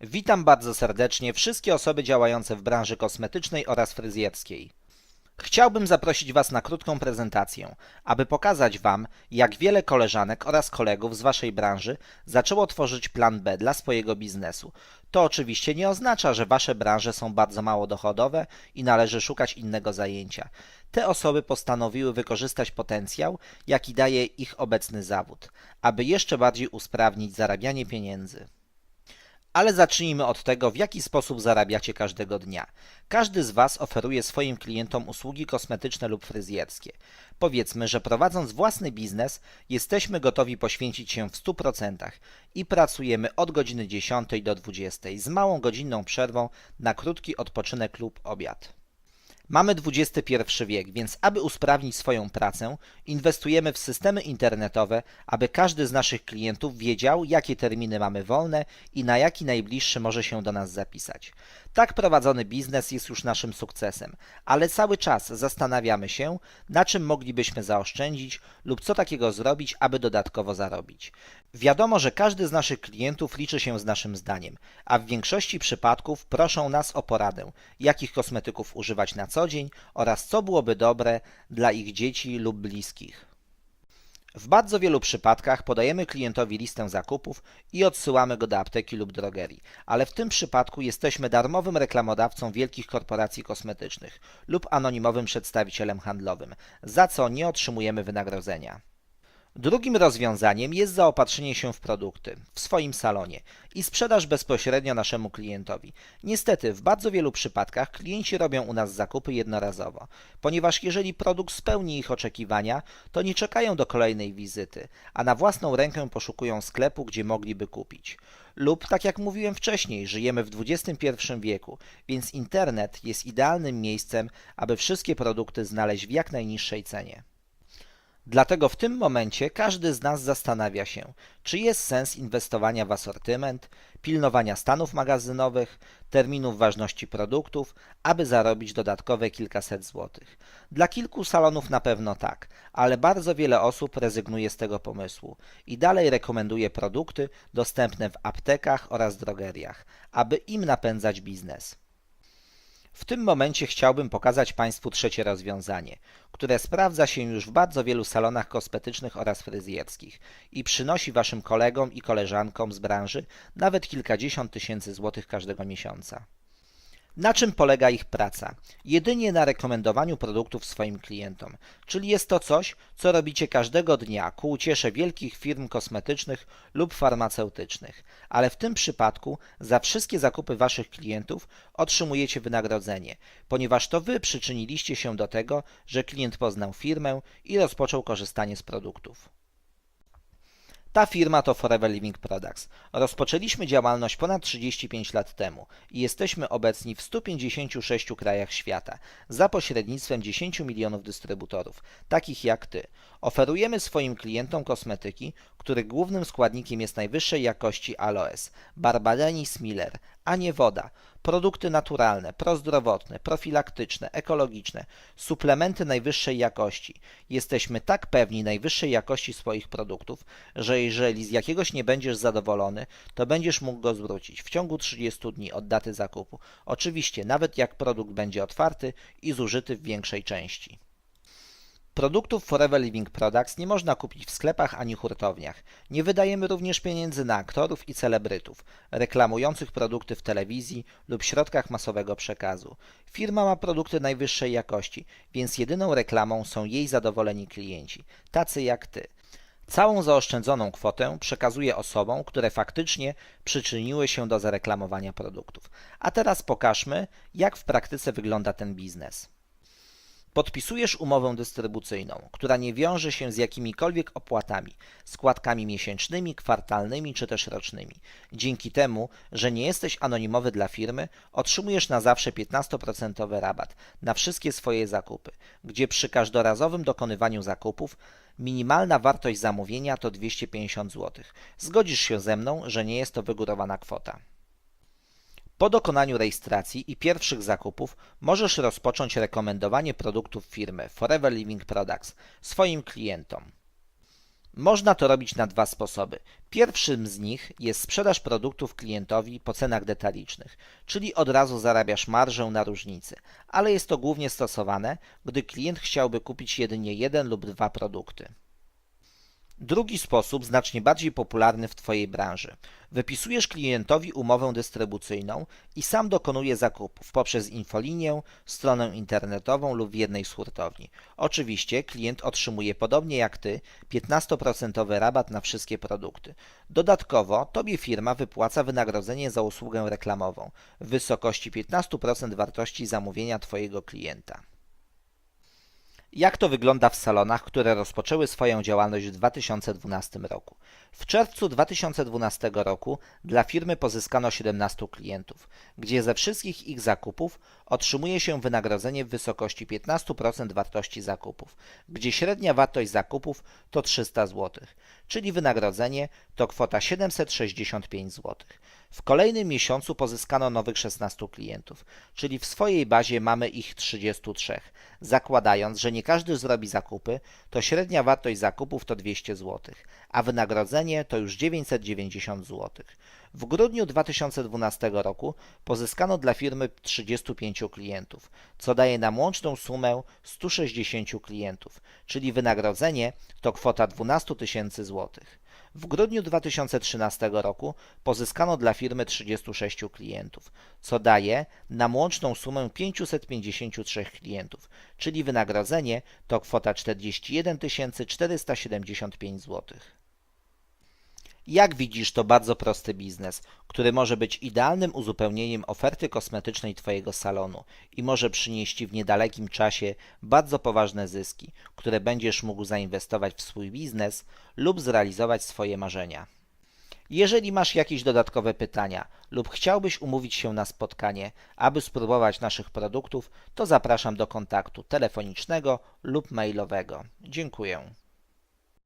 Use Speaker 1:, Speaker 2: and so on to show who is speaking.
Speaker 1: Witam bardzo serdecznie wszystkie osoby działające w branży kosmetycznej oraz fryzjerskiej. Chciałbym zaprosić Was na krótką prezentację, aby pokazać Wam, jak wiele koleżanek oraz kolegów z Waszej branży zaczęło tworzyć plan B dla swojego biznesu. To oczywiście nie oznacza, że Wasze branże są bardzo mało dochodowe i należy szukać innego zajęcia. Te osoby postanowiły wykorzystać potencjał, jaki daje ich obecny zawód, aby jeszcze bardziej usprawnić zarabianie pieniędzy. Ale zacznijmy od tego, w jaki sposób zarabiacie każdego dnia. Każdy z Was oferuje swoim klientom usługi kosmetyczne lub fryzjerskie. Powiedzmy, że prowadząc własny biznes, jesteśmy gotowi poświęcić się w 100% i pracujemy od godziny 10 do 20 z małą godzinną przerwą na krótki odpoczynek lub obiad. Mamy XXI wiek, więc aby usprawnić swoją pracę, inwestujemy w systemy internetowe, aby każdy z naszych klientów wiedział, jakie terminy mamy wolne i na jaki najbliższy może się do nas zapisać. Tak prowadzony biznes jest już naszym sukcesem, ale cały czas zastanawiamy się, na czym moglibyśmy zaoszczędzić lub co takiego zrobić, aby dodatkowo zarobić. Wiadomo, że każdy z naszych klientów liczy się z naszym zdaniem, a w większości przypadków proszą nas o poradę, jakich kosmetyków używać na co dzień oraz co byłoby dobre dla ich dzieci lub bliskich. W bardzo wielu przypadkach podajemy klientowi listę zakupów i odsyłamy go do apteki lub drogerii, ale w tym przypadku jesteśmy darmowym reklamodawcą wielkich korporacji kosmetycznych lub anonimowym przedstawicielem handlowym, za co nie otrzymujemy wynagrodzenia. Drugim rozwiązaniem jest zaopatrzenie się w produkty w swoim salonie i sprzedaż bezpośrednio naszemu klientowi. Niestety, w bardzo wielu przypadkach klienci robią u nas zakupy jednorazowo, ponieważ jeżeli produkt spełni ich oczekiwania, to nie czekają do kolejnej wizyty, a na własną rękę poszukują sklepu, gdzie mogliby kupić. Lub, tak jak mówiłem wcześniej, żyjemy w XXI wieku, więc internet jest idealnym miejscem, aby wszystkie produkty znaleźć w jak najniższej cenie. Dlatego w tym momencie każdy z nas zastanawia się, czy jest sens inwestowania w asortyment, pilnowania stanów magazynowych, terminów ważności produktów, aby zarobić dodatkowe kilkaset złotych. Dla kilku salonów na pewno tak, ale bardzo wiele osób rezygnuje z tego pomysłu i dalej rekomenduje produkty dostępne w aptekach oraz drogeriach, aby im napędzać biznes. W tym momencie chciałbym pokazać Państwu trzecie rozwiązanie, które sprawdza się już w bardzo wielu salonach kosmetycznych oraz fryzjerskich i przynosi Waszym kolegom i koleżankom z branży nawet kilkadziesiąt tysięcy złotych każdego miesiąca. Na czym polega ich praca? Jedynie na rekomendowaniu produktów swoim klientom, czyli jest to coś, co robicie każdego dnia ku uciesze wielkich firm kosmetycznych lub farmaceutycznych, ale w tym przypadku za wszystkie zakupy waszych klientów otrzymujecie wynagrodzenie, ponieważ to wy przyczyniliście się do tego, że klient poznał firmę i rozpoczął korzystanie z produktów. Ta firma to Forever Living Products. Rozpoczęliśmy działalność ponad 35 lat temu i jesteśmy obecni w 156 krajach świata za pośrednictwem 10 milionów dystrybutorów, takich jak Ty. Oferujemy swoim klientom kosmetyki, których głównym składnikiem jest najwyższej jakości aloes, Barbadenis Miller, a nie woda, produkty naturalne, prozdrowotne, profilaktyczne, ekologiczne, suplementy najwyższej jakości. Jesteśmy tak pewni najwyższej jakości swoich produktów, że jeżeli z jakiegoś nie będziesz zadowolony, to będziesz mógł go zwrócić w ciągu 30 dni od daty zakupu. Oczywiście, nawet jak produkt będzie otwarty i zużyty w większej części. Produktów Forever Living Products nie można kupić w sklepach ani hurtowniach. Nie wydajemy również pieniędzy na aktorów i celebrytów reklamujących produkty w telewizji lub środkach masowego przekazu. Firma ma produkty najwyższej jakości, więc jedyną reklamą są jej zadowoleni klienci, tacy jak ty. Całą zaoszczędzoną kwotę przekazuje osobom, które faktycznie przyczyniły się do zareklamowania produktów. A teraz pokażmy, jak w praktyce wygląda ten biznes. Podpisujesz umowę dystrybucyjną, która nie wiąże się z jakimikolwiek opłatami, składkami miesięcznymi, kwartalnymi czy też rocznymi. Dzięki temu, że nie jesteś anonimowy dla firmy, otrzymujesz na zawsze 15% rabat na wszystkie swoje zakupy, gdzie przy każdorazowym dokonywaniu zakupów minimalna wartość zamówienia to 250 zł. Zgodzisz się ze mną, że nie jest to wygórowana kwota. Po dokonaniu rejestracji i pierwszych zakupów możesz rozpocząć rekomendowanie produktów firmy Forever Living Products swoim klientom. Można to robić na dwa sposoby. Pierwszym z nich jest sprzedaż produktów klientowi po cenach detalicznych, czyli od razu zarabiasz marżę na różnicy, ale jest to głównie stosowane, gdy klient chciałby kupić jedynie jeden lub dwa produkty. Drugi sposób, znacznie bardziej popularny w Twojej branży. Wypisujesz klientowi umowę dystrybucyjną i sam dokonuje zakupów poprzez infolinię, stronę internetową lub w jednej z hurtowni. Oczywiście klient otrzymuje podobnie jak Ty 15% rabat na wszystkie produkty. Dodatkowo Tobie firma wypłaca wynagrodzenie za usługę reklamową w wysokości 15% wartości zamówienia Twojego klienta. Jak to wygląda w salonach, które rozpoczęły swoją działalność w 2012 roku? W czerwcu 2012 roku dla firmy pozyskano 17 klientów, gdzie ze wszystkich ich zakupów otrzymuje się wynagrodzenie w wysokości 15% wartości zakupów, gdzie średnia wartość zakupów to 300 zł, czyli wynagrodzenie to kwota 765 zł. W kolejnym miesiącu pozyskano nowych 16 klientów, czyli w swojej bazie mamy ich 33. Zakładając, że nie każdy zrobi zakupy, to średnia wartość zakupów to 200 zł, a wynagrodzenie to już 990 zł. W grudniu 2012 roku pozyskano dla firmy 35 klientów, co daje nam łączną sumę 160 klientów, czyli wynagrodzenie to kwota 12 tysięcy złotych. W grudniu 2013 roku pozyskano dla firmy 36 klientów, co daje nam łączną sumę 553 klientów, czyli wynagrodzenie to kwota 41 475 zł. Jak widzisz, to bardzo prosty biznes, który może być idealnym uzupełnieniem oferty kosmetycznej Twojego salonu i może przynieść w niedalekim czasie bardzo poważne zyski, które będziesz mógł zainwestować w swój biznes lub zrealizować swoje marzenia. Jeżeli masz jakieś dodatkowe pytania lub chciałbyś umówić się na spotkanie, aby spróbować naszych produktów, to zapraszam do kontaktu telefonicznego lub mailowego. Dziękuję.